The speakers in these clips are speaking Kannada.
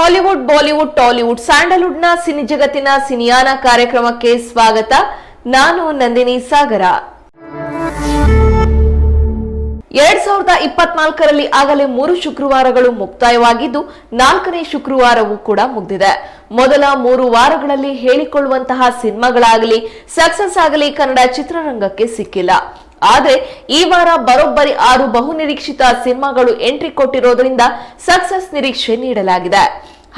ಹಾಲಿವುಡ್, ಬಾಲಿವುಡ್, ಟಾಲಿವುಡ್, ಸ್ಯಾಂಡಲ್ವುಡ್ನ ಸಿನಿ ಜಗತ್ತಿನ ಸಿನಿಯಾನ ಕಾರ್ಯಕ್ರಮಕ್ಕೆ ಸ್ವಾಗತ. ನಾನು ನಂದಿನಿ ಸಾಗರ. ಎರಡ್ ಸಾವಿರದ ಇಪ್ಪತ್ನಾಲ್ಕರಲ್ಲಿ ಆಗಲೇ ಮೂರು ಶುಕ್ರವಾರಗಳು ಮುಕ್ತಾಯವಾಗಿದ್ದು, ನಾಲ್ಕನೇ ಶುಕ್ರವಾರವೂ ಕೂಡ ಮುಗ್ದಿದೆ. ಮೊದಲ ಮೂರು ವಾರಗಳಲ್ಲಿ ಹೇಳಿಕೊಳ್ಳುವಂತಹ ಸಿನಿಮಾಗಳಾಗಲಿ, ಸಕ್ಸಸ್ ಆಗಲಿ ಕನ್ನಡ ಚಿತ್ರರಂಗಕ್ಕೆ ಸಿಕ್ಕಿಲ್ಲ. ಆದ್ರೆ ಈ ವಾರ ಬರೋಬ್ಬರಿ ಆರು ಬಹುನಿರೀಕ್ಷಿತ ಸಿನಿಮಾಗಳು ಎಂಟ್ರಿ ಕೊಟ್ಟಿರೋದ್ರಿಂದ ಸಕ್ಸಸ್ ನಿರೀಕ್ಷೆ ನೀಡಲಾಗಿದೆ.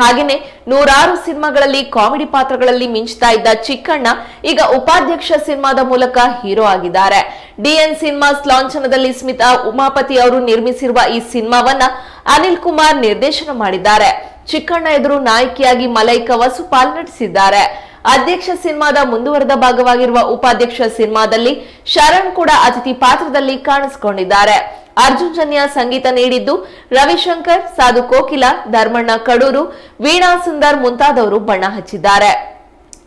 ಹಾಗೆಯೇ ನೂರಾರು ಸಿನಿಮಾಗಳಲ್ಲಿ ಕಾಮಿಡಿ ಪಾತ್ರಗಳಲ್ಲಿ ಮಿಂಚ್ತಾ ಇದ್ದ ಚಿಕ್ಕಣ್ಣ ಈಗ ಉಪಾಧ್ಯಕ್ಷ ಸಿನಿಮಾದ ಮೂಲಕ ಹೀರೋ ಆಗಿದ್ದಾರೆ. ಡಿಎನ್ ಸಿನಿಮಾಸ್ ಲಾಂಛನದಲ್ಲಿ ಸ್ಮಿತಾ, ಉಮಾಪತಿ ಅವರು ನಿರ್ಮಿಸಿರುವ ಈ ಸಿನಿಮಾವನ್ನ ಅನಿಲ್ ಕುಮಾರ್ ನಿರ್ದೇಶನ ಮಾಡಿದ್ದಾರೆ. ಚಿಕ್ಕಣ್ಣ ಎದುರು ನಾಯಕಿಯಾಗಿ ಮಲೈಕಾ ವಸುಪಾಲ್ ನಟಿಸಿದ್ದಾರೆ. ಅಧ್ಯಕ್ಷ ಸಿನಿಮಾದ ಮುಂದುವರೆದ ಭಾಗವಾಗಿರುವ ಉಪಾಧ್ಯಕ್ಷ ಸಿನಿಮಾದಲ್ಲಿ ಶರಣ್ ಕೂಡ ಅತಿಥಿ ಪಾತ್ರದಲ್ಲಿ ಕಾಣಿಸಿಕೊಂಡಿದ್ದಾರೆ. ಅರ್ಜುನ್ ಜನ್ಯ ಸಂಗೀತ ನೀಡಿದ್ದು ರವಿಶಂಕರ್, ಸಾಧು ಕೋಕಿಲ, ಧರ್ಮಣ್ಣ ಕಡೂರು, ವೀಣಾ ಸುಂದರ್ ಮುಂತಾದವರು ಬಣ್ಣ ಹಚ್ಚಿದ್ದಾರೆ.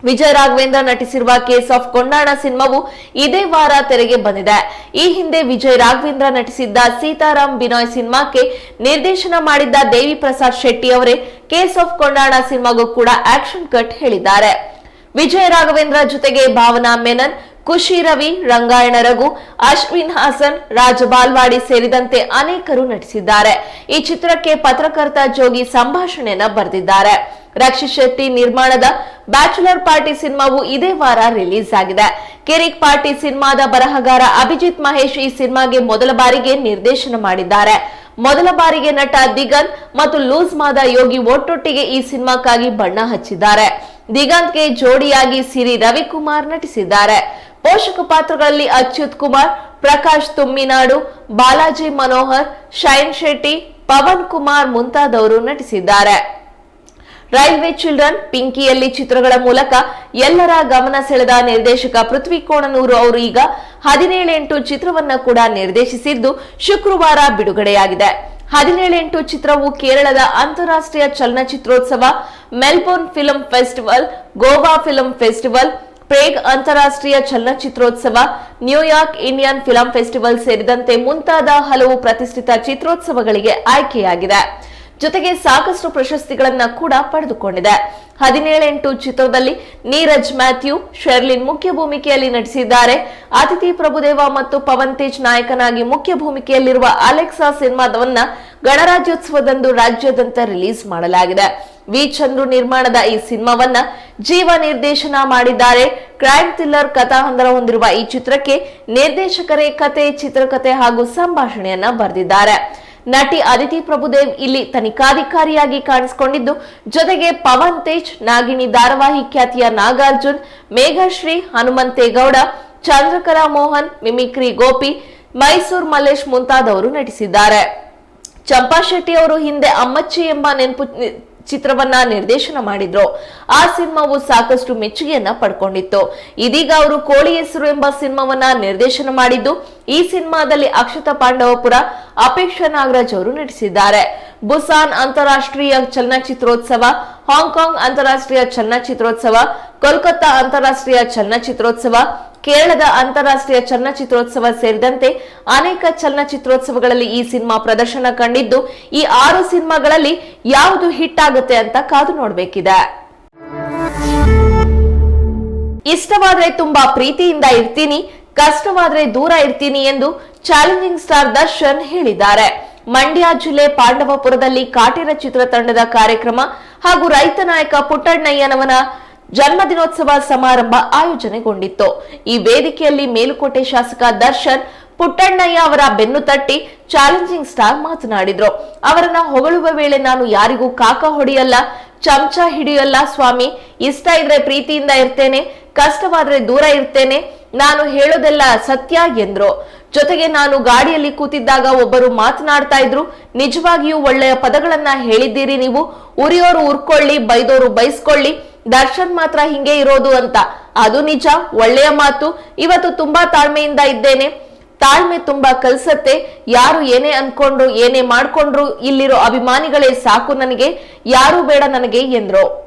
ವಿಜಯ ರಾಘವೇಂದ್ರ ನಟಿಸಿರುವ ಕೇಸ್ ಆಫ್ ಕೊಂಡಾಣ ಸಿನಿಮಾವು ಇದೇ ವಾರ ತೆರೆಗೆ ಬಂದಿದೆ. ಈ ಹಿಂದೆ ವಿಜಯ್ ರಾಘವೇಂದ್ರ ನಟಿಸಿದ್ದ ಸೀತಾರಾಮ್ ಬಿನಾಯ್ ಸಿನಿಮಾಕ್ಕೆ ನಿರ್ದೇಶನ ಮಾಡಿದ್ದ ದೇವಿ ಪ್ರಸಾದ್ ಶೆಟ್ಟಿ ಅವರೇ ಕೇಸ್ ಆಫ್ ಕೊಂಡಾಣ ಸಿನಿಮಾಗೂ ಕೂಡ ಆಕ್ಷನ್ ಕಟ್ ಹೇಳಿದ್ದಾರೆ. ವಿಜಯ ರಾಘವೇಂದ್ರ ಜೊತೆಗೆ ಭಾವನಾ ಮೆನನ್, ಖುಷಿ ರವಿ, ರಂಗಾಯಣ ರಘು, ಅಶ್ವಿನ್ ಹಾಸನ್ ರಾಜಬಾಲ್ವಾಡಿ ಸೇರಿದಂತೆ ಅನೇಕರು ನಟಿಸಿದ್ದಾರೆ. ಈ ಚಿತ್ರಕ್ಕೆ ಪತ್ರಕರ್ತ ಜೋಗಿ ಸಂಭಾಷಣೆಯನ್ನ ಬರೆದಿದ್ದಾರೆ. ರಕ್ಷಿತ್ ಶೆಟ್ಟಿ ನಿರ್ಮಾಣದ ಬ್ಯಾಚುಲರ್ ಪಾರ್ಟಿ ಸಿನಿಮಾವು ಇದೇ ವಾರ ರಿಲೀಸ್ ಆಗಿದೆ. ಕಿರಿಕ್ ಪಾರ್ಟಿ ಸಿನಿಮಾದ ಬರಹಗಾರ ಅಭಿಜಿತ್ ಮಹೇಶ್ ಈ ಸಿನಿಮಾಗೆ ಮೊದಲ ಬಾರಿಗೆ ನಿರ್ದೇಶನ ಮಾಡಿದ್ದಾರೆ. ಮೊದಲ ಬಾರಿಗೆ ನಟ ದಿಗಂತ್ ಮತ್ತು ಲೂಸ್ ಮಾದ ಯೋಗಿ ಒಟ್ಟೊಟ್ಟಿಗೆ ಈ ಸಿನಿಮಾಕ್ಕಾಗಿ ಬಣ್ಣ ಹಚ್ಚಿದ್ದಾರೆ. ದಿಗಂತ್ಗೆ ಜೋಡಿಯಾಗಿ ಸಿರಿ ರವಿಕುಮಾರ್ ನಟಿಸಿದ್ದಾರೆ. ಪೋಷಕ ಪಾತ್ರಗಳಲ್ಲಿ ಅಚ್ಯುತ್ ಕುಮಾರ್, ಪ್ರಕಾಶ್ ತುಮ್ಮಿನಾಡು, ಬಾಲಾಜಿ ಮನೋಹರ್ ಶೈನ್ ಶೆಟ್ಟಿ, ಪವನ್ ಕುಮಾರ್ ಮುಂತಾದವರು ನಟಿಸಿದ್ದಾರೆ. ರೈಲ್ವೆ ಚಿಲ್ಡ್ರನ್ ಪಿಂಕಿಯಲ್ಲಿ ಚಿತ್ರಗಳ ಮೂಲಕ ಎಲ್ಲರ ಗಮನ ಸೆಳೆದ ನಿರ್ದೇಶಕ ಪೃಥ್ವಿ ಕೋಣನೂರು ಅವರು ಈಗ ಹದಿನೇಳೆಂಟು ಚಿತ್ರವನ್ನ ಕೂಡ ನಿರ್ದೇಶಿಸಿದ್ದು ಶುಕ್ರವಾರ ಬಿಡುಗಡೆಯಾಗಿದೆ. ಹದಿನೇಳೆಂಟು ಚಿತ್ರವು ಕೇರಳದ ಅಂತಾರಾಷ್ಟ್ರೀಯ ಚಲನಚಿತ್ರೋತ್ಸವ Melbourne film festival, Goa film festival, Prague ಅಂತಾರಾಷ್ಟ್ರೀಯ ಚಲನಚಿತ್ರೋತ್ಸವ, New York Indian film festival ಸೇರಿದಂತೆ ಮುಂತಾದ ಹಲವು ಪ್ರತಿಷ್ಠಿತ ಚಿತ್ರೋತ್ಸವಗಳಿಗೆ ಆಯ್ಕೆಯಾಗಿದೆ. ಜೊತೆಗೆ ಸಾಕಷ್ಟು ಪ್ರಶಸ್ತಿಗಳನ್ನ ಕೂಡ ಪಡೆದುಕೊಂಡಿದೆ. ಹದಿನೇಳೆಂಟು ಚಿತ್ರದಲ್ಲಿ ನೀರಜ್ ಮ್ಯಾಥ್ಯೂ, ಶೆರ್ಲಿನ್ ಮುಖ್ಯ ಭೂಮಿಕೆಯಲ್ಲಿ ನಟಿಸಿದ್ದಾರೆ. ಅತಿಥಿ ಪ್ರಭುದೇವ ಮತ್ತು ಪವನ್ ತೇಜ್ ನಾಯಕನಾಗಿ ಮುಖ್ಯ ಭೂಮಿಕೆಯಲ್ಲಿರುವ ಅಲೆಕ್ಸಾ ಸಿನಿಮಾದವನ್ನ ಗಣರಾಜ್ಯೋತ್ಸವದಂದು ರಾಜ್ಯಾದ್ಯಂತ ರಿಲೀಸ್ ಮಾಡಲಾಗಿದೆ. ವಿ. ಚಂದ್ರು ನಿರ್ಮಾಣದ ಈ ಸಿನಿಮಾವನ್ನ ಜೀವ ನಿರ್ದೇಶನ ಮಾಡಿದ್ದಾರೆ. ಕ್ರೈಮ್ ಥ್ರಿಲ್ಲರ್ ಕಥಾಹಂದರ ಹೊಂದಿರುವ ಈ ಚಿತ್ರಕ್ಕೆ ನಿರ್ದೇಶಕರೇ ಕತೆ ಚಿತ್ರಕಥೆ ಹಾಗೂ ಸಂಭಾಷಣೆಯನ್ನ ಬರೆದಿದ್ದಾರೆ. ನಟಿ ಅದಿತಿ ಪ್ರಭುದೇವ್ ಇಲ್ಲಿ ತನಿಖಾಧಿಕಾರಿಯಾಗಿ ಕಾಣಿಸಿಕೊಂಡಿದ್ದು, ಜೊತೆಗೆ ಪವನ್ ತೇಜ್, ನಾಗಿಣಿ ಧಾರಾವಾಹಿ ಖ್ಯಾತಿಯ ನಾಗಾರ್ಜುನ್, ಮೇಘಶ್ರೀ ಹನುಮಂತೇಗೌಡ ಚಂದ್ರಕರ ಮೋಹನ್, ಮಿಮಿಕ್ರಿ ಗೋಪಿ, ಮೈಸೂರ್ ಮಲ್ಲೇಶ್ ಮುಂತಾದವರು ನಟಿಸಿದ್ದಾರೆ. ಚಂಪಾ ಶೆಟ್ಟಿ ಅವರು ಹಿಂದೆ ಅಮ್ಮಚ್ಚಿ ಎಂಬ ನೆನಪು ಚಿತ್ರವನ್ನ ನಿರ್ದೇಶನ ಮಾಡಿದ್ರು. ಆ ಸಿನಿಮಾವು ಸಾಕಷ್ಟು ಮೆಚ್ಚುಗೆಯನ್ನ ಪಡ್ಕೊಂಡಿತ್ತು. ಇದೀಗ ಅವರು ಕೋಳಿ ಹೆಸರು ಎಂಬ ಸಿನಿಮಾವನ್ನ ನಿರ್ದೇಶನ ಮಾಡಿದ್ದು, ಈ ಸಿನಿಮಾದಲ್ಲಿ ಅಕ್ಷತಾ ಪಾಂಡವಪುರ, ಅಪೇಕ್ಷಾ ನಾಗರಾಜ್ ಅವರು ನಟಿಸಿದ್ದಾರೆ. ಬುಸಾನ್ ಅಂತಾರಾಷ್ಟ್ರೀಯ ಚಲನಚಿತ್ರೋತ್ಸವ ಹಾಂಗ್ಕಾಂಗ್ ಅಂತಾರಾಷ್ಟ್ರೀಯ ಚಲನಚಿತ್ರೋತ್ಸವ, ಕೋಲ್ಕತ್ತಾ ಅಂತಾರಾಷ್ಟ್ರೀಯ ಚಲನಚಿತ್ರೋತ್ಸವ, ಕೇರಳದ ಅಂತಾರಾಷ್ಟ್ರೀಯ ಚಲನಚಿತ್ರೋತ್ಸವ ಸೇರಿದಂತೆ ಅನೇಕ ಚಲನಚಿತ್ರೋತ್ಸವಗಳಲ್ಲಿ ಈ ಸಿನಿಮಾ ಪ್ರದರ್ಶನ ಕಂಡಿದ್ದು, ಈ ಆರು ಸಿನಿಮಾಗಳಲ್ಲಿ ಯಾವುದು ಹಿಟ್ ಆಗುತ್ತೆ ಅಂತ ಕಾದು ನೋಡಬೇಕಿದೆ. ಇಷ್ಟವಾದ್ರೆ ತುಂಬಾ ಪ್ರೀತಿಯಿಂದ ಇರ್ತೀನಿ, ಕಷ್ಟವಾದ್ರೆ ದೂರ ಇರ್ತೀನಿ ಎಂದು ಚಾಲೆಂಜಿಂಗ್ ಸ್ಟಾರ್ ದರ್ಶನ್ ಹೇಳಿದ್ದಾರೆ. ಮಂಡ್ಯ ಜಿಲ್ಲೆ ಪಾಂಡವಪುರದಲ್ಲಿ ಕಾಟೇರ ಚಿತ್ರತಂಡದ ಕಾರ್ಯಕ್ರಮ ಹಾಗೂ ರೈತ ನಾಯಕ ಪುಟ್ಟಣ್ಣಯ್ಯನವನ ಜನ್ಮದಿನೋತ್ಸವ ಸಮಾರಂಭ ಆಯೋಜನೆಗೊಂಡಿತ್ತು. ಈ ವೇದಿಕೆಯಲ್ಲಿ ಮೇಲುಕೋಟೆ ಶಾಸಕ ದರ್ಶನ್, ಪುಟ್ಟಣ್ಣಯ್ಯ ಅವರ ಬೆನ್ನು ತಟ್ಟಿ ಚಾಲೆಂಜಿಂಗ್ ಸ್ಟಾರ್ ಮಾತನಾಡಿದ್ರು. ಅವರನ್ನ ಹೊಗಳುವ ವೇಳೆ ನಾನು ಯಾರಿಗೂ ಕಾಕ ಹೊಡೆಯಲ್ಲ, ಚಮಚ ಹಿಡಿಯಲ್ಲ ಸ್ವಾಮಿ. ಇಷ್ಟ ಇದ್ರೆ ಪ್ರೀತಿಯಿಂದ ಇರ್ತೇನೆ, ಕಷ್ಟವಾದ್ರೆ ದೂರ ಇರ್ತೇನೆ. ನಾನು ಹೇಳೋದೆಲ್ಲ ಸತ್ಯ ಎಂದ್ರು. ಜೊತೆಗೆ ನಾನು ಗಾಡಿಯಲ್ಲಿ ಕೂತಿದ್ದಾಗ ಒಬ್ಬರು ಮಾತನಾಡ್ತಾ ಇದ್ರು. ನಿಜವಾಗಿಯೂ ಒಳ್ಳೆಯ ಪದಗಳನ್ನ ಹೇಳಿದ್ದೀರಿ ನೀವು. ಉರಿಯೋರು ಉರ್ಕೊಳ್ಳಿ, ಬೈದೋರು ಬೈಸ್ಕೊಳ್ಳಿ. ದರ್ಶನ್ ಮಾತ್ರ ಹಿಂಗೆ ಇರೋದು ಅಂತ. ಅದು ನಿಜ, ಒಳ್ಳೆಯ ಮಾತು. ಇವತ್ತು ತುಂಬಾ ತಾಳ್ಮೆಯಿಂದ ಇದ್ದೇನೆ. ತಾಳ್ಮೆ ತುಂಬಾ ಕಲ್ಸತ್ತೆ. ಯಾರು ಏನೇ ಅನ್ಕೊಂಡ್ರು, ಏನೇ ಮಾಡ್ಕೊಂಡ್ರು, ಇಲ್ಲಿರೋ ಅಭಿಮಾನಿಗಳೇ ಸಾಕು ನನಗೆ. ಯಾರು ಬೇಡ ನನಗೆ ಎಂದ್ರು.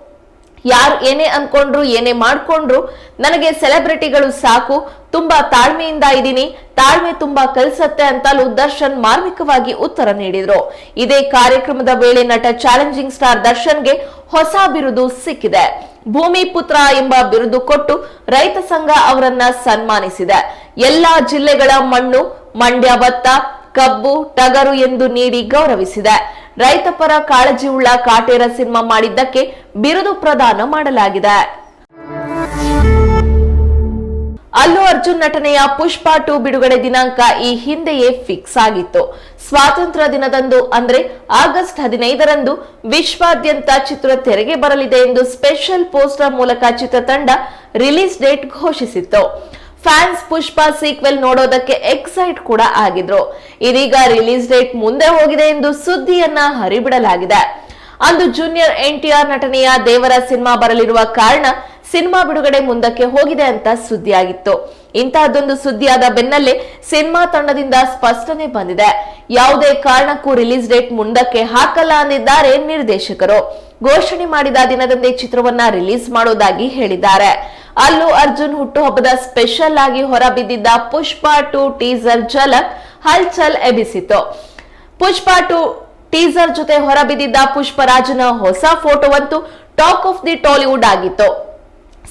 ಯಾರು ಏನೇ ಅನ್ಕೊಂಡ್ರು, ಏನೇ ಮಾಡ್ಕೊಂಡ್ರು, ನನಗೆ ಸೆಲೆಬ್ರಿಟಿಗಳು ಸಾಕು, ತುಂಬಾ ತಾಳ್ಮೆಯಿಂದ ಇದ್ದೀನಿ, ತಾಳ್ಮೆ ತುಂಬಾ ಕಲಿಸತ್ತೆ ಅಂತಲೂ ದರ್ಶನ್ ಮಾರ್ಮಿಕವಾಗಿ ಉತ್ತರ ನೀಡಿದ್ರು. ಇದೇ ಕಾರ್ಯಕ್ರಮದ ವೇಳೆ ನಟ ಚಾಲೆಂಜಿಂಗ್ ಸ್ಟಾರ್ ದರ್ಶನ್ಗೆ ಹೊಸ ಬಿರುದು ಸಿಕ್ಕಿದೆ. ಭೂಮಿ ಪುತ್ರ ಎಂಬ ಬಿರುದು ಕೊಟ್ಟು ರೈತ ಸಂಘ ಅವರನ್ನ ಸನ್ಮಾನಿಸಿದೆ. ಎಲ್ಲಾ ಜಿಲ್ಲೆಗಳ ಮಣ್ಣು, ಮಂಡ್ಯ ಭತ್ತ, ಕಬ್ಬು, ಟಗರು ಎಂದು ನೀಡಿ ಗೌರವಿಸಿದೆ. ರೈತ ಪರ ಕಾಳಜಿ ಉಳ್ಳ ಕಾಟೇರ ಸಿನಿಮಾ ಮಾಡಿದ್ದಕ್ಕೆ ಬಿರುದು ಪ್ರದಾನ ಮಾಡಲಾಗಿದೆ. ಅಲ್ಲು ಅರ್ಜುನ್ ನಟನೆಯ ಪುಷ್ಪ ಟು ಬಿಡುಗಡೆ ದಿನಾಂಕ ಈ ಹಿಂದೆಯೇ ಫಿಕ್ಸ್ ಆಗಿತ್ತು. ಸ್ವಾತಂತ್ರ್ಯ ದಿನದಂದು ಅಂದ್ರೆ ಆಗಸ್ಟ್ ಹದಿನೈದರಂದು ವಿಶ್ವಾದ್ಯಂತ ಚಿತ್ರ ತೆರೆಗೆ ಬರಲಿದೆ ಎಂದು ಸ್ಪೆಷಲ್ ಪೋಸ್ಟರ್ ಮೂಲಕ ಚಿತ್ರತಂಡ ರಿಲೀಸ್ ಡೇಟ್ ಘೋಷಿಸಿತ್ತು. ಫ್ಯಾನ್ಸ್ ಪುಷ್ಪ ಸೀಕ್ವೆಲ್ ನೋಡೋದಕ್ಕೆ ಎಕ್ಸೈಟ್ ಕೂಡ ಆಗಿದ್ರು. ಇದೀಗ ರಿಲೀಸ್ ಡೇಟ್ ಮುಂದೆ ಹೋಗಿದೆ ಎಂದು ಸುದ್ದಿಯನ್ನ ಹರಿಬಿಡಲಾಗಿದೆ. ಅಂದು ಜೂನಿಯರ್ ಎನ್ಟಿಆರ್ ನಟನೆಯ ದೇವರ ಸಿನಿಮಾ ಬರಲಿರುವ ಕಾರಣ ಸಿನಿಮಾ ಬಿಡುಗಡೆ ಮುಂದಕ್ಕೆ ಹೋಗಿದೆ ಅಂತ ಸುದ್ದಿಯಾಗಿತ್ತು. ಇಂತಹದ್ದೊಂದು ಸುದ್ದಿಯಾದ ಬೆನ್ನಲ್ಲೇ ಸಿನಿಮಾ ತಂಡದಿಂದ ಸ್ಪಷ್ಟನೆ ಬಂದಿದೆ. ಯಾವುದೇ ಕಾರಣಕ್ಕೂ ರಿಲೀಸ್ ಡೇಟ್ ಮುಂದಕ್ಕೆ ಹಾಕಲ್ಲ ಅಂದಿದ್ದಾರೆ ನಿರ್ದೇಶಕರು. ಘೋಷಣೆ ಮಾಡಿದ ದಿನದಂದೇ ಚಿತ್ರವನ್ನ ರಿಲೀಸ್ ಮಾಡೋದಾಗಿ ಹೇಳಿದ್ದಾರೆ. ಅಲ್ಲೂ ಅರ್ಜುನ್ ಹುಟ್ಟುಹಬ್ಬದ ಸ್ಪೆಷಲ್ ಆಗಿ ಹೊರಬಿದ್ದಿದ್ದ ಪುಷ್ಪ ಟು ಟೀಸರ್ ಝಲಕ್ ಹಲ್ಚಲ್ ಎಬ್ಬಿಸಿತು ಪುಷ್ಪ ಟು ಟೀಸರ್ ಜೊತೆ ಹೊರಬಿದ್ದಿದ್ದ ಪುಷ್ಪರಾಜ್ನ ಹೊಸ ಫೋಟೋವಂತೂ ಟಾಕ್ ಆಫ್ ದಿ ಟಾಲಿವುಡ್ ಆಗಿತ್ತು.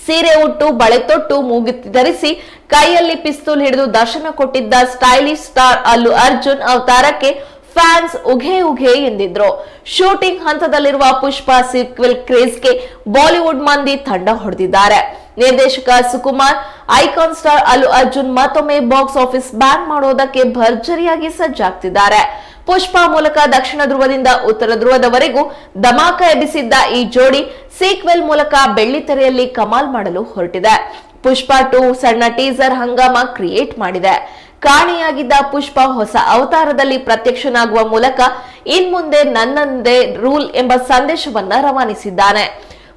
ಸೀರೆ ಉಟ್ಟು ಬಳೆ ತೊಟ್ಟು ಮೂಗುತ್ತಿ ಧರಿಸಿ ಕೈಯಲ್ಲಿ ಪಿಸ್ತೂಲ್ ಹಿಡಿದು ದರ್ಶನ ಕೊಟ್ಟಿದ್ದ ಸ್ಟೈಲಿಶ್ ಸ್ಟಾರ್ ಅಲ್ಲು ಅರ್ಜುನ್ ಅವತಾರಕ್ಕೆ ಫ್ಯಾನ್ಸ್ ಉಘೆ ಉಘೆ ಎಂದಿದ್ರು. ಶೂಟಿಂಗ್ ಹಂತದಲ್ಲಿರುವ ಪುಷ್ಪ ಸೀಕ್ವೆಲ್ ಕ್ರೇಜ್ಗೆ ಬಾಲಿವುಡ್ ಮಂದಿ ತಂಡ ಹೊಡೆದಿದ್ದಾರೆ. ನಿರ್ದೇಶಕ ಸುಕುಮಾರ್, ಐಕಾನ್ ಸ್ಟಾರ್ ಅಲ್ಲು ಅರ್ಜುನ್ ಮತ್ತೊಮ್ಮೆ ಬಾಕ್ಸ್ ಆಫೀಸ್ ಬ್ಯಾನ್ ಮಾಡೋದಕ್ಕೆ ಭರ್ಜರಿಯಾಗಿ ಸಜ್ಜಾಗ್ತಿದ್ದಾರೆ. ಪುಷ್ಪ ಮೂಲಕ ದಕ್ಷಿಣ ಧ್ರುವದಿಂದ ಉತ್ತರ ಧ್ರುವದವರೆಗೂ ಧಮಾಕ ಎಬ್ಬಿಸಿದ್ದ ಈ ಜೋಡಿ ಸೀಕ್ವೆಲ್ ಮೂಲಕ ಬೆಳ್ಳಿತೆರೆಯಲ್ಲಿ ಕಮಾಲ್ ಮಾಡಲು ಹೊರಟಿದೆ. ಪುಷ್ಪ ಟು ಸಣ್ಣ ಟೀಸರ್ ಹಂಗಾಮ ಕ್ರಿಯೇಟ್ ಮಾಡಿದೆ. ಕಾಣೆಯಾಗಿದ್ದ ಪುಷ್ಪ ಹೊಸ ಅವತಾರದಲ್ಲಿ ಪ್ರತ್ಯಕ್ಷನಾಗುವ ಮೂಲಕ ಇನ್ಮುಂದೆ ನನ್ನಂದೇ ರೂಲ್ ಎಂಬ ಸಂದೇಶವನ್ನ ರವಾನಿಸಿದ್ದಾನೆ.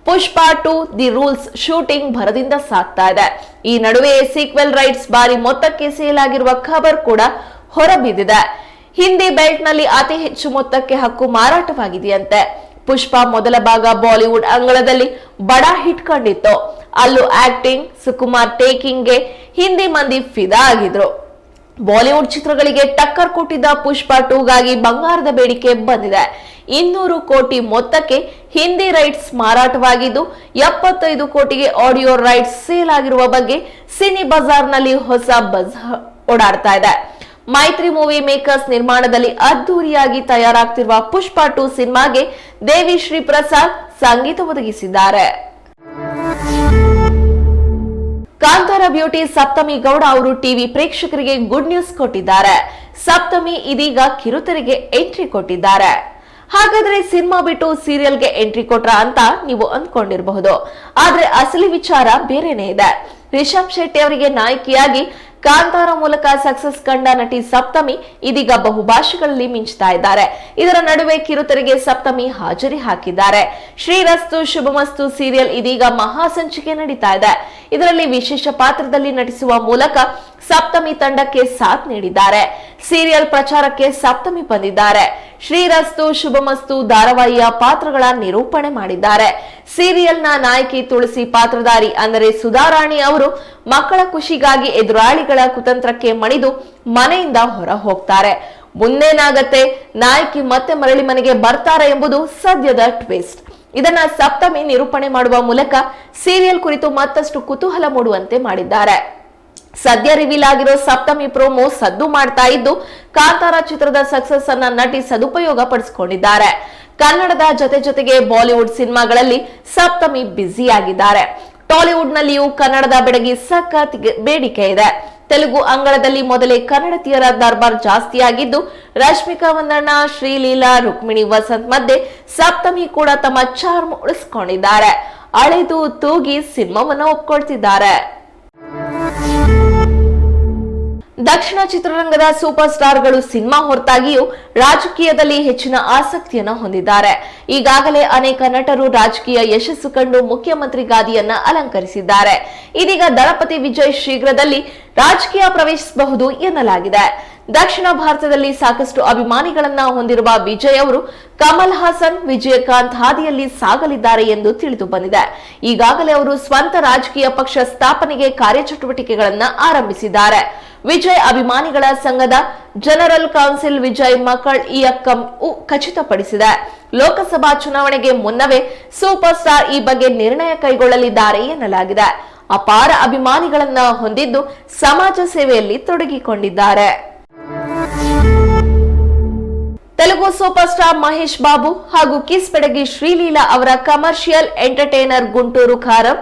Pushpa two the rule's shooting ಭರದಿಂದ ಸಾಗ್ತಾ ಇದೆ. ಈ ನಡುವೆ ಸೀಕ್ವೆಲ್ ರೈಟ್ಸ್ ಬಾರಿ ಮೊತ್ತಕ್ಕೆ ಸೇಲಾಗಿರುವ ಖಬರ್ ಕೂಡ ಹೊರಬಿದ್ದಿದೆ. ಹಿಂದಿ ಬೆಲ್ಟ್ನಲ್ಲಿ ಅತಿ ಹೆಚ್ಚು ಮೊತ್ತಕ್ಕೆ ಹಕ್ಕು ಮಾರಾಟವಾಗಿದೆಯಂತೆ. ಪುಷ್ಪ ಮೊದಲ ಭಾಗ ಬಾಲಿವುಡ್ ಅಂಗಳದಲ್ಲಿ ಬಡ ಹಿಟ್ ಕಂಡಿತ್ತು. ಅಲ್ಲೂ ಆಕ್ಟಿಂಗ್, ಸುಕುಮಾರ್ ಟೇಕಿಂಗ್ಗೆ ಹಿಂದಿ ಮಂದಿ ಫಿದಾ ಆಗಿದ್ರು. ಬಾಲಿವುಡ್ ಚಿತ್ರಗಳಿಗೆ ಟಕ್ಕರ್ ಕೊಟ್ಟಿದ್ದ ಪುಷ್ಪ ಟೂಗಾಗಿ ಬಂಗಾರದ ಬೇಡಿಕೆ ಬಂದಿದೆ. ಇನ್ನೂರು ಕೋಟಿ ಮೊತ್ತಕ್ಕೆ ಹಿಂದಿ ರೈಟ್ಸ್ ಮಾರಾಟವಾಗಿದ್ದು, ಎಪ್ಪತ್ತೈದು ಕೋಟಿಗೆ ಆಡಿಯೋ ರೈಟ್ಸ್ ಸೇಲ್ ಆಗಿರುವ ಬಗ್ಗೆ ಸಿನಿ ಬಜಾರ್ನಲ್ಲಿ ಹೊಸ ಬಜ್ ಓಡಾಡ್ತಾ ಇದೆ. ಮೈತ್ರಿ ಮೂವಿ ಮೇಕರ್ಸ್ ನಿರ್ಮಾಣದಲ್ಲಿ ಅದ್ದೂರಿಯಾಗಿ ತಯಾರಾಗ್ತಿರುವ ಪುಷ್ಪ ಟು ಸಿನಿಮಾಗೆ ದೇವಿ ಶ್ರೀ ಪ್ರಸಾದ್ ಸಂಗೀತ ಒದಗಿಸಿದ್ದಾರೆ. ಕಾಂತಾರ ಬ್ಯೂಟಿ ಸಪ್ತಮಿ ಗೌಡ ಅವರು ಟಿವಿ ಪ್ರೇಕ್ಷಕರಿಗೆ ಗುಡ್ ನ್ಯೂಸ್ ಕೊಟ್ಟಿದ್ದಾರೆ. ಸಪ್ತಮಿ ಇದೀಗ ಕಿರುತೆರೆಗೆ ಎಂಟ್ರಿ ಕೊಟ್ಟಿದ್ದಾರೆ. ಹಾಗಾದ್ರೆ ಸಿನಿಮಾ ಬಿಟ್ಟು ಸೀರಿಯಲ್ಗೆ ಎಂಟ್ರಿ ಕೊಟ್ರ ಅಂತ ನೀವು ಅಂದ್ಕೊಂಡಿರಬಹುದು. ಆದ್ರೆ ಅಸಲಿ ವಿಚಾರ ಬೇರೆನೇ ಇದೆ. ರಿಷಬ್ ಶೆಟ್ಟಿ ಅವರಿಗೆ ನಾಯಕಿಯಾಗಿ ಕಾಂತಾರ ಮೂಲಕ ಸಕ್ಸಸ್ ಕಂಡ ನಟಿ ಸಪ್ತಮಿ ಇದೀಗ ಬಹುಭಾಷೆಗಳಲ್ಲಿ ಮಿಂಚ್ತಾ ಇದ್ದಾರೆ. ಇದರ ನಡುವೆ ಕಿರುತೆರೆಗೆ ಸಪ್ತಮಿ ಹಾಜರಿ ಹಾಕಿದ್ದಾರೆ. ಶ್ರೀರಸ್ತು, ಶುಭಮಸ್ತು ಸೀರಿಯಲ್ ಇದೀಗ ಮಹಾಸಂಚಿಕೆ ನಡೀತಾ ಇದೆ. ಇದರಲ್ಲಿ ವಿಶೇಷ ಪಾತ್ರದಲ್ಲಿ ನಟಿಸುವ ಮೂಲಕ ಸಪ್ತಮಿ ತಂಡಕ್ಕೆ ಸಾಥ್ ನೀಡಿದ್ದಾರೆ. ಸೀರಿಯಲ್ ಪ್ರಚಾರಕ್ಕೆ ಸಪ್ತಮಿ ಬಂದಿದ್ದಾರೆ. ಶ್ರೀರಸ್ತು, ಶುಭಮಸ್ತು, ಧಾರಾವಾಹಿಯ ಪಾತ್ರಗಳ ನಿರೂಪಣೆ ಮಾಡಿದ್ದಾರೆ. ಸೀರಿಯಲ್ನ ನಾಯಕಿ ತುಳಸಿ ಪಾತ್ರಧಾರಿ ಅಂದರೆ ಸುಧಾರಾಣಿ ಅವರು ಮಕ್ಕಳ ಖುಷಿಗಾಗಿ ಎದುರಾಳಿಗಳ ಕುತಂತ್ರಕ್ಕೆ ಮಣಿದು ಮನೆಯಿಂದ ಹೊರ ಹೋಗ್ತಾರೆ. ಮುಂದೇನಾಗತ್ತೆ? ನಾಯಕಿ ಮತ್ತೆ ಮರಳಿ ಮನೆಗೆ ಬರ್ತಾರೆ ಎಂಬುದು ಸದ್ಯದ ಟ್ವಿಸ್ಟ್. ಇದನ್ನ ಸಪ್ತಮಿ ನಿರೂಪಣೆ ಮಾಡುವ ಮೂಲಕ ಸೀರಿಯಲ್ ಕುರಿತು ಮತ್ತಷ್ಟು ಕುತೂಹಲ ಮೂಡುವಂತೆ ಮಾಡಿದ್ದಾರೆ. ಸದ್ಯ ರಿವೀಲ್ ಆಗಿರೋ ಸಪ್ತಮಿ ಪ್ರೋಮೋ ಸದ್ದು ಮಾಡ್ತಾ ಇದ್ದು, ಕಾಂತಾರ ಚಿತ್ರದ ಸಕ್ಸಸ್ ಅನ್ನ ನಟಿ ಸದುಪಯೋಗ ಪಡಿಸಿಕೊಂಡಿದ್ದಾರೆ. ಕನ್ನಡದ ಜೊತೆ ಜೊತೆಗೆ ಬಾಲಿವುಡ್ ಸಿನಿಮಾಗಳಲ್ಲಿ ಸಪ್ತಮಿ ಬ್ಯುಸಿ ಆಗಿದ್ದಾರೆ ಟಾಲಿವುಡ್ ನಲ್ಲಿಯೂ ಕನ್ನಡದ ಬೆಡಗಿ ಸಖತ್ ಬೇಡಿಕೆ ಇದೆ. ತೆಲುಗು ಅಂಗಳದಲ್ಲಿ ಮೊದಲೇ ಕನ್ನಡತಿಯರ ದರ್ಬಾರ್ ಜಾಸ್ತಿಯಾಗಿದ್ದು, ರಶ್ಮಿಕಾ ಮಂದಣ್ಣ ಶ್ರೀಲೀಲಾ, ರುಕ್ಮಿಣಿ ವಸಂತ್ ಮಧ್ಯೆ ಸಪ್ತಮಿ ಕೂಡ ತಮ್ಮ ಚಾರ್ಮ್ ಉಳಿಸ್ಕೊಂಡಿದ್ದಾರೆ. ಅಳೆದು ತೂಗಿ ಸಿನಿಮಾವನ್ನು ಒಪ್ಕೊಳ್ತಿದ್ದಾರೆ. ದಕ್ಷಿಣ ಚಿತ್ರರಂಗದ ಸೂಪರ್ ಸ್ಟಾರ್ಗಳು ಸಿನಿಮಾ ಹೊರತಾಗಿಯೂ ರಾಜಕೀಯದಲ್ಲಿ ಹೆಚ್ಚಿನ ಆಸಕ್ತಿಯನ್ನು ಹೊಂದಿದ್ದಾರೆ. ಈಗಾಗಲೇ ಅನೇಕ ನಟರು ರಾಜಕೀಯ ಯಶಸ್ಸು ಕಂಡು ಮುಖ್ಯಮಂತ್ರಿ ಗಾದಿಯನ್ನ ಅಲಂಕರಿಸಿದ್ದಾರೆ. ಇದೀಗ ದಳಪತಿ ವಿಜಯ್ ಶೀಘ್ರದಲ್ಲಿ ರಾಜಕೀಯ ಪ್ರವೇಶಿಸಬಹುದು ಎನ್ನಲಾಗಿದೆ. ದಕ್ಷಿಣ ಭಾರತದಲ್ಲಿ ಸಾಕಷ್ಟು ಅಭಿಮಾನಿಗಳನ್ನ ಹೊಂದಿರುವ ವಿಜಯ್ ಅವರು ಕಮಲ್ ಹಾಸನ್, ವಿಜಯಕಾಂತ್ ಹಾದಿಯಲ್ಲಿ ಸಾಗಲಿದ್ದಾರೆ ಎಂದು ತಿಳಿದು ಬಂದಿದೆ. ಈಗಾಗಲೇ ಅವರು ಸ್ವಂತ ರಾಜಕೀಯ ಪಕ್ಷ ಸ್ಥಾಪನೆಗೆ ಕಾರ್ಯಚಟುವಟಿಕೆಗಳನ್ನು ಆರಂಭಿಸಿದ್ದಾರೆ. ವಿಜಯ್ ಅಭಿಮಾನಿಗಳ ಸಂಘದ ಜನರಲ್ ಕೌನ್ಸಿಲ್ ವಿಜಯ್ ಮಕ್ಕಳ್ ಈ ಉ ಖಚಿತಪಡಿಸಿದೆ. ಲೋಕಸಭಾ ಚುನಾವಣೆಗೆ ಮುನ್ನವೇ ಸೂಪರ್ ಸ್ಟಾರ್ ಈ ಬಗ್ಗೆ ನಿರ್ಣಯ ಕೈಗೊಳ್ಳಲಿದ್ದಾರೆ ಎನ್ನಲಾಗಿದೆ. ಅಪಾರ ಅಭಿಮಾನಿಗಳನ್ನ ಹೊಂದಿದ್ದು ಸಮಾಜ ಸೇವೆಯಲ್ಲಿ ತೊಡಗಿಕೊಂಡಿದ್ದಾರೆ. ತೆಲುಗು ಸೂಪರ್ ಸ್ಟಾರ್ ಮಹೇಶ್ ಬಾಬು ಹಾಗೂ ಕಿಸ್ ಬೆಡಗಿ ಶ್ರೀಲೀಲಾ ಅವರ ಕಮರ್ಷಿಯಲ್ ಎಂಟರ್ಟೈನರ್ ಗುಂಟೂರು ಖಾರಂ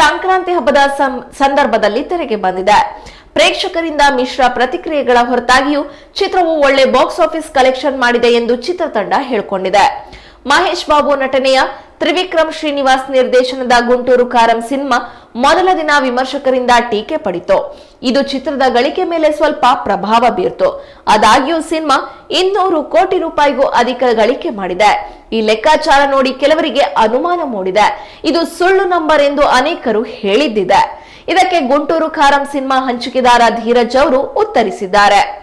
ಸಂಕ್ರಾಂತಿ ಹಬ್ಬದ ಸಂದರ್ಭದಲ್ಲಿ ತೆರೆಗೆ ಬಂದಿದೆ. ಪ್ರೇಕ್ಷಕರಿಂದ ಮಿಶ್ರ ಪ್ರತಿಕ್ರಿಯೆಗಳ ಹೊರತಾಗಿಯೂ ಚಿತ್ರವು ಒಳ್ಳೆ ಬಾಕ್ಸ್ ಆಫೀಸ್ ಕಲೆಕ್ಷನ್ ಮಾಡಿದೆ ಎಂದು ಚಿತ್ರತಂಡ ಹೇಳಿಕೊಂಡಿದೆ. ಮಹೇಶ್ ಬಾಬು ನಟನೆಯ ತ್ರಿವಿಕ್ರಮ್ ಶ್ರೀನಿವಾಸ್ ನಿರ್ದೇಶನದ ಗುಂಟೂರು ಕಾರಂ ಸಿನಿಮಾ ಮೊದಲ ದಿನ ವಿಮರ್ಶಕರಿಂದ ಟೀಕೆ ಪಡಿತು. ಇದು ಚಿತ್ರದ ಗಳಿಕೆ ಮೇಲೆ ಸ್ವಲ್ಪ ಪ್ರಭಾವ ಬೀರ್ತು. ಆದಾಗ್ಯೂ ಸಿನಿಮಾ ಇನ್ನೂರು ಕೋಟಿ ರೂಪಾಯಿಗೂ ಅಧಿಕ ಗಳಿಕೆ ಮಾಡಿದೆ. ಈ ಲೆಕ್ಕಾಚಾರ ನೋಡಿ ಕೆಲವರಿಗೆ ಅನುಮಾನ ಮೂಡಿದೆ. ಇದು ಸುಳ್ಳು ನಂಬರ್ ಎಂದು ಅನೇಕರು ಹೇಳಿದ್ದಿದೆ. ಇದಕ್ಕೆ ಗುಂಟೂರು ಕಾರಂ ಸಿನಿಮಾ ಹಂಚಿಕೆದಾರ ಧೀರಜ್ ಅವರು ಉತ್ತರಿಸಿದ್ದಾರೆ.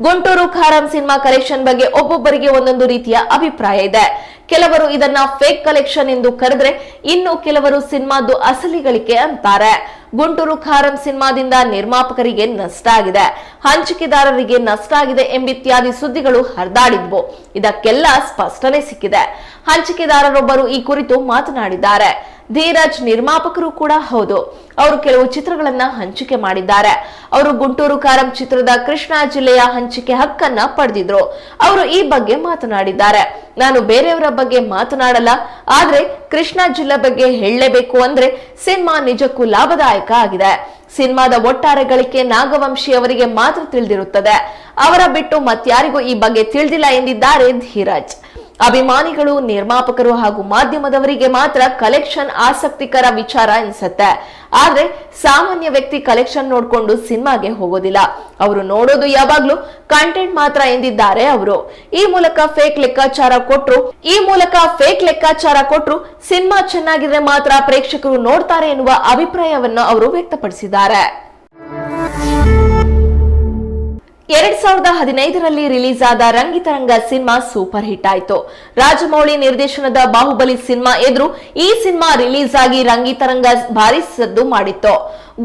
ಗುಂಟೂರು ಖಾರಂ ಸಿನಿಮಾ ಕಲೆಕ್ಷನ್ ಬಗ್ಗೆ ಒಬ್ಬೊಬ್ಬರಿಗೆ ಒಂದೊಂದು ರೀತಿಯ ಅಭಿಪ್ರಾಯ ಇದೆ. ಕೆಲವರು ಇದನ್ನ ಫೇಕ್ ಕಲೆಕ್ಷನ್ ಎಂದು ಕರೆದ್ರೆ ಇನ್ನು ಕೆಲವರು ಸಿನಿಮಾದ್ದು ಅಸಲಿಗಳಿಕೆ ಅಂತಾರೆ. ಗುಂಟೂರು ಖಾರಂ ಸಿನಿಮಾದಿಂದ ನಿರ್ಮಾಪಕರಿಗೆ ನಷ್ಟ ಆಗಿದೆ. ಹಂಚಿಕೆದಾರರಿಗೆ ನಷ್ಟ ಆಗಿದೆ ಎಂಬಿತ್ಯಾದಿ ಸುದ್ದಿಗಳು ಹರಿದಾಡಿದ್ವು. ಇದಕ್ಕೆಲ್ಲ ಸ್ಪಷ್ಟನೆ ಸಿಕ್ಕಿದೆ. ಹಂಚಿಕೆದಾರರೊಬ್ಬರು ಈ ಕುರಿತು ಮಾತನಾಡಿದ್ದಾರೆ. ಧೀರಜ್ ನಿರ್ಮಾಪಕರು ಕೂಡ ಹೌದು. ಅವರು ಕೆಲವು ಚಿತ್ರಗಳನ್ನ ಹಂಚಿಕೆ ಮಾಡಿದ್ದಾರೆ. ಅವರು ಗುಂಟೂರು ಕಾರಂ ಚಿತ್ರದ ಕೃಷ್ಣಾ ಜಿಲ್ಲೆಯ ಹಂಚಿಕೆ ಹಕ್ಕನ್ನ ಪಡೆದಿದ್ರು. ಅವರು ಈ ಬಗ್ಗೆ ಮಾತನಾಡಿದ್ದಾರೆ. ನಾನು ಬೇರೆಯವರ ಬಗ್ಗೆ ಮಾತನಾಡಲ್ಲ. ಆದ್ರೆ ಕೃಷ್ಣಾ ಜಿಲ್ಲೆ ಬಗ್ಗೆ ಹೇಳಲೇಬೇಕು ಅಂದ್ರೆ ಸಿನಿಮಾ ನಿಜಕ್ಕೂ ಲಾಭದಾಯಕ ಆಗಿದೆ ಸಿನಿಮಾದ ಒಟ್ಟಾರೆ ಗಳಿಕೆ ನಾಗವಂಶಿ ಅವರಿಗೆ ಮಾತ್ರ ತಿಳಿದಿರುತ್ತದೆ. ಅವರ ಬಿಟ್ಟು ಮತ್ಯಾರಿಗೂ ಈ ಬಗ್ಗೆ ತಿಳಿದಿಲ್ಲ ಎಂದಿದ್ದಾರೆ ಧೀರಜ್. ಅಭಿಮಾನಿಗಳು, ನಿರ್ಮಾಪಕರು ಹಾಗೂ ಮಾಧ್ಯಮದವರಿಗೆ ಮಾತ್ರ ಕಲೆಕ್ಷನ್ ಆಸಕ್ತಿಕರ ವಿಚಾರ ಅನ್ಸತ್ತೆ. ಆದ್ರೆ ಸಾಮಾನ್ಯ ವ್ಯಕ್ತಿ ಕಲೆಕ್ಷನ್ ನೋಡ್ಕೊಂಡು ಸಿನಿಮಾಗೆ ಹೋಗೋದಿಲ್ಲ. ಅವರು ನೋಡೋದು ಯಾವಾಗ್ಲೂ ಕಂಟೆಂಟ್ ಮಾತ್ರ ಎಂದಿದ್ದಾರೆ ಅವರು. ಈ ಮೂಲಕ ಫೇಕ್ ಲೆಕ್ಕಾಚಾರ ಕೊಟ್ರು, ಈ ಮೂಲಕ ಫೇಕ್ ಲೆಕ್ಕಾಚಾರ ಕೊಟ್ರು ಸಿನಿಮಾ ಚೆನ್ನಾಗಿದ್ರೆ ಮಾತ್ರ ಪ್ರೇಕ್ಷಕರು ನೋಡ್ತಾರೆ ಎನ್ನುವ ಅಭಿಪ್ರಾಯವನ್ನು ಅವರು ವ್ಯಕ್ತಪಡಿಸಿದ್ದಾರೆ. ಎರಡ್ ಸಾವಿರದ ಹದಿನೈದರಲ್ಲಿ ರಿಲೀಸ್ ಆದ ರಂಗಿತರಂಗ ಸಿನಿಮಾ ಸೂಪರ್ ಹಿಟ್ ಆಯ್ತು. ರಾಜಮೌಳಿ ನಿರ್ದೇಶನದ ಬಾಹುಬಲಿ ಸಿನಿಮಾ ಎದುರು ಈ ಸಿನಿಮಾ ರಿಲೀಸ್ ಆಗಿ ರಂಗಿತರಂಗ ಭಾರಿ ಸದ್ದು ಮಾಡಿತ್ತು.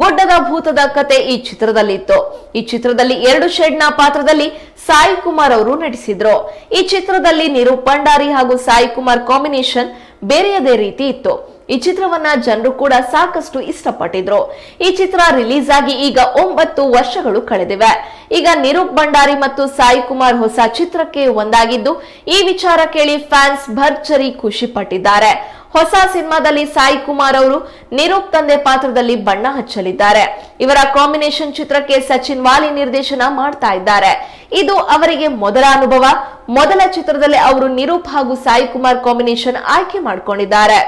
ಗುಡ್ಡದ ಭೂತದ ಕತೆ ಈ ಚಿತ್ರದಲ್ಲಿತ್ತು. ಈ ಚಿತ್ರದಲ್ಲಿ ಎರಡು ಶೆಡ್ನ ಪಾತ್ರದಲ್ಲಿ ಸಾಯಿ ಕುಮಾರ್ ಅವರು ನಟಿಸಿದ್ರು. ಈ ಚಿತ್ರದಲ್ಲಿ ನಿರು ಭಂಡಾರಿ ಹಾಗೂ ಸಾಯಿ ಕುಮಾರ್ ಕಾಂಬಿನೇಷನ್ ಬೇರೆಯದೇ ರೀತಿ ಇತ್ತು. ಈ ಚಿತ್ರವನ್ನ ಜನರು ಕೂಡ ಸಾಕಷ್ಟು ಇಷ್ಟಪಟ್ಟಿದ್ರು. ಈ ಚಿತ್ರ ರಿಲೀಸ್ ಆಗಿ ಈಗ ಒಂಬತ್ತು ವರ್ಷಗಳು ಕಳೆದಿವೆ. ಈಗ ನಿರೂಪ್ ಭಂಡಾರಿ ಮತ್ತು ಸಾಯಿ ಕುಮಾರ್ ಹೊಸ ಚಿತ್ರಕ್ಕೆ ಒಂದಾಗಿದ್ದು, ಈ ವಿಚಾರ ಕೇಳಿ ಫ್ಯಾನ್ಸ್ ಭರ್ಜರಿ ಖುಷಿ ಪಟ್ಟಿದ್ದಾರೆ. ಹೊಸ ಸಿನಿಮಾದಲ್ಲಿ ಸಾಯಿ ಕುಮಾರ್ ಅವರು ನಿರೂಪ್ ತಂದೆ ಪಾತ್ರದಲ್ಲಿ ಬಣ್ಣ ಹಚ್ಚಲಿದ್ದಾರೆ. ಇವರ ಕಾಂಬಿನೇಷನ್ ಚಿತ್ರಕ್ಕೆ ಸಚಿನ್ ವಾಲಿ ನಿರ್ದೇಶನ ಮಾಡ್ತಾ ಇದ್ದಾರೆ. ಇದು ಅವರಿಗೆ ಮೊದಲ ಅನುಭವ. ಮೊದಲ ಚಿತ್ರದಲ್ಲಿ ಅವರು ನಿರೂಪ್ ಹಾಗೂ ಸಾಯಿ ಕುಮಾರ್ ಕಾಂಬಿನೇಷನ್ ಆಯ್ಕೆ ಮಾಡ್ಕೊಂಡಿದ್ದಾರೆ.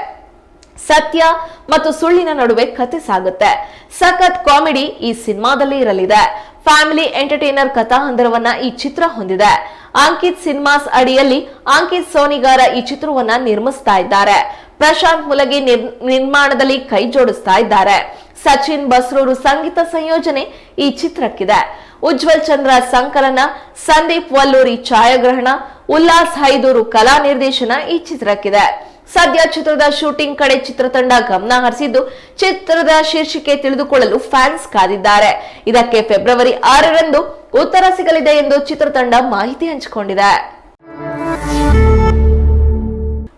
ಸತ್ಯ ಮತ್ತು ಸುಳ್ಳಿನ ನಡುವೆ ಕತೆ ಸಾಗುತ್ತೆ. ಸಖತ್ ಕಾಮಿಡಿ ಈ ಸಿನಿಮಾದಲ್ಲಿ ಇರಲಿದೆ. ಫ್ಯಾಮಿಲಿ ಎಂಟರ್ಟೈನರ್ ಕಥಾಹಂದರವನ್ನ ಈ ಚಿತ್ರ ಹೊಂದಿದೆ. ಅಂಕಿತ್ ಸಿನಿಮಾಸ್ ಅಡಿಯಲ್ಲಿ ಅಂಕಿತ್ ಸೋನಿಗಾರ ಈ ಚಿತ್ರವನ್ನ ನಿರ್ಮಿಸ್ತಾ ಇದ್ದಾರೆ. ಪ್ರಶಾಂತ್ ಮುಲಗಿ ನಿರ್- ನಿರ್ಮಾಣದಲ್ಲಿ ಕೈ ಜೋಡಿಸ್ತಾ ಇದ್ದಾರೆ. ಸಚಿನ್ ಬಸ್ರೂರು ಸಂಗೀತ ಸಂಯೋಜನೆ ಈ ಚಿತ್ರಕ್ಕಿದೆ. ಉಜ್ವಲ್ ಚಂದ್ರ ಸಂಕಲನ, ಸಂದೀಪ್ ವಲ್ಲೂರಿ ಛಾಯಾಗ್ರಹಣ, ಉಲ್ಲಾಸ್ ಹೈದೂರು ಕಲಾ ನಿರ್ದೇಶನ ಈ ಚಿತ್ರಕ್ಕಿದೆ. ಸದ್ಯ ಚಿತ್ರದ ಶೂಟಿಂಗ್ ಕಡೆ ಚಿತ್ರತಂಡ ಗಮನ ಹರಿಸಿದ್ದು, ಚಿತ್ರದ ಶೀರ್ಷಿಕೆ ತಿಳಿದುಕೊಳ್ಳಲು ಫ್ಯಾನ್ಸ್ ಕಾದಿದ್ದಾರೆ. ಇದಕ್ಕೆ ಫೆಬ್ರವರಿ ಆರರಂದು ಉತ್ತರ ಸಿಗಲಿದೆ ಎಂದು ಚಿತ್ರತಂಡ ಮಾಹಿತಿ ಹಂಚಿಕೊಂಡಿದೆ.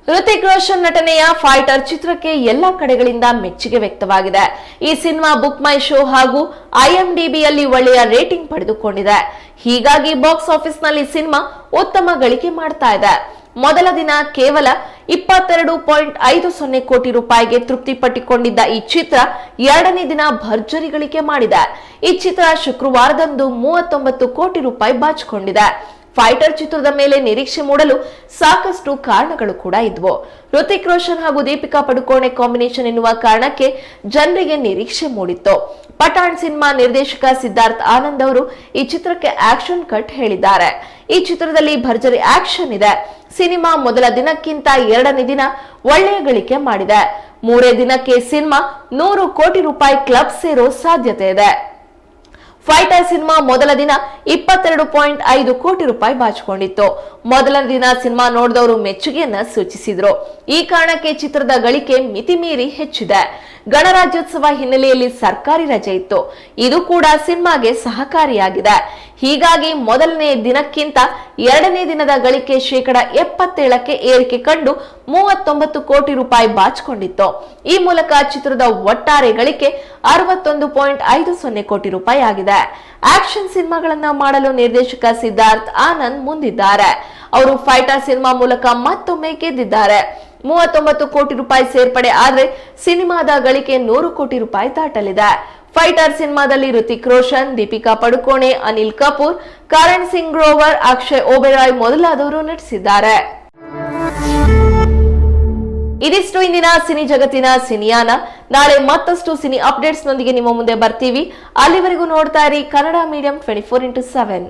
ಹೃತಿಕ್ ರೋಷನ್ ನಟನೆಯ ಫೈಟರ್ ಚಿತ್ರಕ್ಕೆ ಎಲ್ಲಾ ಕಡೆಗಳಿಂದ ಮೆಚ್ಚುಗೆ ವ್ಯಕ್ತವಾಗಿದೆ. ಈ ಸಿನಿಮಾ ಬುಕ್ ಮೈ ಶೋ ಹಾಗೂ ಐಎಂಡಿಬಿಯಲ್ಲಿ ಒಳ್ಳೆಯ ರೇಟಿಂಗ್ ಪಡೆದುಕೊಂಡಿದೆ. ಹೀಗಾಗಿ ಬಾಕ್ಸ್ ಆಫೀಸ್ನಲ್ಲಿ ಸಿನಿಮಾ ಉತ್ತಮ ಗಳಿಕೆ ಮಾಡ್ತಾ ಇದೆ. ಮೊದಲ ದಿನ ಕೇವಲ ಇಪ್ಪತ್ತೆರಡು ಪಾಯಿಂಟ್ ಐದು ಸೊನ್ನೆ ಕೋಟಿ ರೂಪಾಯಿಗೆ ತೃಪ್ತಿಪಟ್ಟಿಕೊಂಡಿದ್ದ ಈ ಚಿತ್ರ ಎರಡನೇ ದಿನ ಭರ್ಜರಿ ಗಳಿಕೆ ಮಾಡಿದೆ. ಈ ಚಿತ್ರ ಶುಕ್ರವಾರದಂದು ಮೂವತ್ತೊಂಬತ್ತು ಕೋಟಿ ರೂಪಾಯಿ ಬಾಚಿಕೊಂಡಿದೆ. ಫೈಟರ್ ಚಿತ್ರದ ಮೇಲೆ ನಿರೀಕ್ಷೆ ಮೂಡಲು ಸಾಕಷ್ಟು ಕಾರಣಗಳು ಕೂಡ ಇದ್ವು. ಹೃತಿಕ್ ರೋಷನ್ ಹಾಗೂ ದೀಪಿಕಾ ಪಡುಕೋಣೆ ಕಾಂಬಿನೇಷನ್ ಎನ್ನುವ ಕಾರಣಕ್ಕೆ ಜನರಿಗೆ ನಿರೀಕ್ಷೆ ಮೂಡಿತ್ತು. ಪಠಾಣ್ ಸಿನಿಮಾ ನಿರ್ದೇಶಕ ಸಿದ್ಧಾರ್ಥ್ ಆನಂದ್ ಅವರು ಈ ಚಿತ್ರಕ್ಕೆ ಆಕ್ಷನ್ ಕಟ್ ಹೇಳಿದ್ದಾರೆ. ಈ ಚಿತ್ರದಲ್ಲಿ ಭರ್ಜರಿ ಆಕ್ಷನ್ ಇದೆ. ಸಿನಿಮಾ ಮೊದಲ ದಿನಕ್ಕಿಂತ ಎರಡನೇ ದಿನ ಒಳ್ಳೆಯ ಗಳಿಕೆ ಮಾಡಿದೆ. ಮೂರೇ ದಿನಕ್ಕೆ ಸಿನಿಮಾ ನೂರು ಕೋಟಿ ರೂಪಾಯಿ ಕ್ಲಬ್ ಸೇರೋ ಸಾಧ್ಯತೆ ಇದೆ. ಫೈಟರ್ ಸಿನಿಮಾ ಮೊದಲ ದಿನ ಇಪ್ಪತ್ತೆರಡು ಪಾಯಿಂಟ್ ಐದು ಕೋಟಿ ರೂಪಾಯಿ ಬಾಚಿಕೊಂಡಿತ್ತು. ಮೊದಲ ದಿನ ಸಿನಿಮಾ ನೋಡಿದವರು ಮೆಚ್ಚುಗೆಯನ್ನ ಸೂಚಿಸಿದ್ರು. ಈ ಕಾರಣಕ್ಕೆ ಚಿತ್ರದ ಗಳಿಕೆ ಮಿತಿಮೀರಿ ಹೆಚ್ಚಿದೆ. ಗಣರಾಜ್ಯೋತ್ಸವ ಹಿನ್ನೆಲೆಯಲ್ಲಿ ಸರ್ಕಾರಿ ರಜೆ ಇತ್ತು. ಇದು ಕೂಡ ಸಿನಿಮಾಗೆ ಸಹಕಾರಿಯಾಗಿದೆ. ಹೀಗಾಗಿ ಮೊದಲನೇ ದಿನಕ್ಕಿಂತ ಎರಡನೇ ದಿನದ ಗಳಿಕೆ ಶೇಕಡ ಎಪ್ಪತ್ತೇಳಕ್ಕೆ ಏರಿಕೆ ಕಂಡು ಮೂವತ್ತೊಂಬತ್ತು ಕೋಟಿ ರೂಪಾಯಿ ಬಾಚಿಕೊಂಡಿತ್ತು. ಈ ಮೂಲಕ ಚಿತ್ರದ ಒಟ್ಟಾರೆ ಗಳಿಕೆ ಅರವತ್ತೊಂದು ಪಾಯಿಂಟ್ ಐದು ಸೊನ್ನೆ ಕೋಟಿ ರೂಪಾಯಿ ಆಗಿದೆ. ಆಕ್ಷನ್ ಸಿನಿಮಾಗಳನ್ನ ಮಾಡಲು ನಿರ್ದೇಶಕ ಸಿದ್ಧಾರ್ಥ್ ಆನಂದ್ ಮುಂದಿದ್ದಾರೆ. ಅವರು ಫೈಟರ್ ಸಿನಿಮಾ ಮೂಲಕ ಮತ್ತೊಮ್ಮೆ ಗೆದ್ದಿದ್ದಾರೆ. ಮೂವತ್ತೊಂಬತ್ತು ಕೋಟಿ ರೂಪಾಯಿ ಸೇರ್ಪಡೆ ಆದ್ರೆ ಸಿನಿಮಾದ ಗಳಿಕೆ ನೂರು ಕೋಟಿ ರೂಪಾಯಿ ದಾಟಲಿದೆ. ಫೈಟರ್ ಸಿನಿಮಾದಲ್ಲಿ ಋತಿಕ್ ರೋಷನ್, ದೀಪಿಕಾ ಪಡುಕೋಣೆ, ಅನಿಲ್ ಕಪೂರ್, ಕರಣ್ ಸಿಂಗ್ ಗ್ರೋವರ್, ಅಕ್ಷಯ್ ಓಬೆರಾಯ್ ಮೊದಲಾದವರು ನಟಿಸಿದ್ದಾರೆ. ಇದಿಷ್ಟು ಇಂದಿನ ಸಿನಿ ಜಗತ್ತಿನ ಸಿನಿಯಾನ. ನಾಳೆ ಮತ್ತಷ್ಟು ಸಿನಿ ಅಪ್ಡೇಟ್ಸ್ ನೊಂದಿಗೆ ನಿಮ್ಮ ಮುಂದೆ ಬರ್ತೀವಿ. ಅಲ್ಲಿವರೆಗೂ ನೋಡ್ತಾ ಇರಿ Kannada medium twenty four into seven